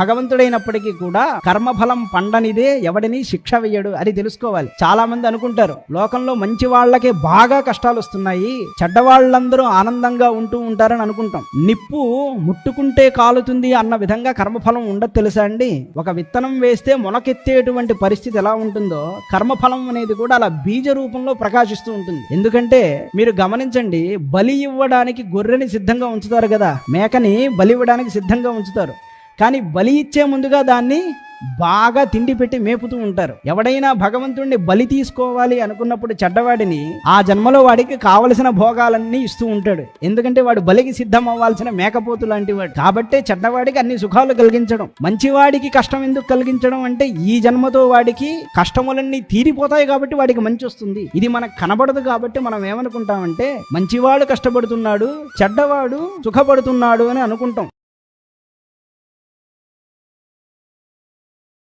భగవంతుడైనప్పటికీ కూడా కర్మఫలం పండనిదే ఎవడిని శిక్ష వేయడు అని తెలుసుకోవాలి. చాలా మంది అనుకుంటారు లోకంలో మంచి వాళ్ళకే బాగా కష్టాలు వస్తున్నాయి చెడ్డవాళ్ళందరూ ఆనందంగా ఉంటూ ఉంటారని అనుకుంటాం. నిప్పు ముట్టుకుంటే కాలుతుంది అన్న విధంగా కర్మఫలం ఉండదు తెలుసా అండి? ఒక విత్తనం వేస్తే మొలకెత్తేటువంటి పరిస్థితి ఎలా ఉంటుందో కర్మఫలం అనేది కూడా అలా బీజ రూపంలో ప్రకాశిస్తూ ఉంటుంది. ఎందుకంటే మీరు గమనించండి బలి ఇవ్వడానికి గొర్రెని సిద్ధంగా ఉంచుతారు కదా? మేకని బలి ఇవ్వడానికి సిద్ధంగా ఉంచుతారు. కానీ బలి ఇచ్చే ముందుగా దాన్ని బాగా తిండి పెట్టి మేపుతూ ఉంటారు. ఎవడైనా భగవంతుడిని బలి తీసుకోవాలి అనుకున్నప్పుడు చెడ్డవాడిని ఆ జన్మలో వాడికి కావలసిన భోగాలన్నీ ఇస్తూ ఉంటాడు. ఎందుకంటే వాడు బలికి సిద్ధం అవ్వాల్సిన మేకపోతు లాంటి వాడు. కాబట్టే చెడ్డవాడికి అన్ని సుఖాలు కలిగించడం మంచివాడికి కష్టం ఎందుకు కలిగించడం అంటే ఈ జన్మతో వాడికి కష్టములన్నీ తీరిపోతాయి కాబట్టి వాడికి మంచి వస్తుంది. ఇది మనకు కనబడదు కాబట్టి మనం ఏమనుకుంటామంటే మంచివాడు కష్టపడుతున్నాడు చెడ్డవాడు సుఖపడుతున్నాడు అని అనుకుంటాం.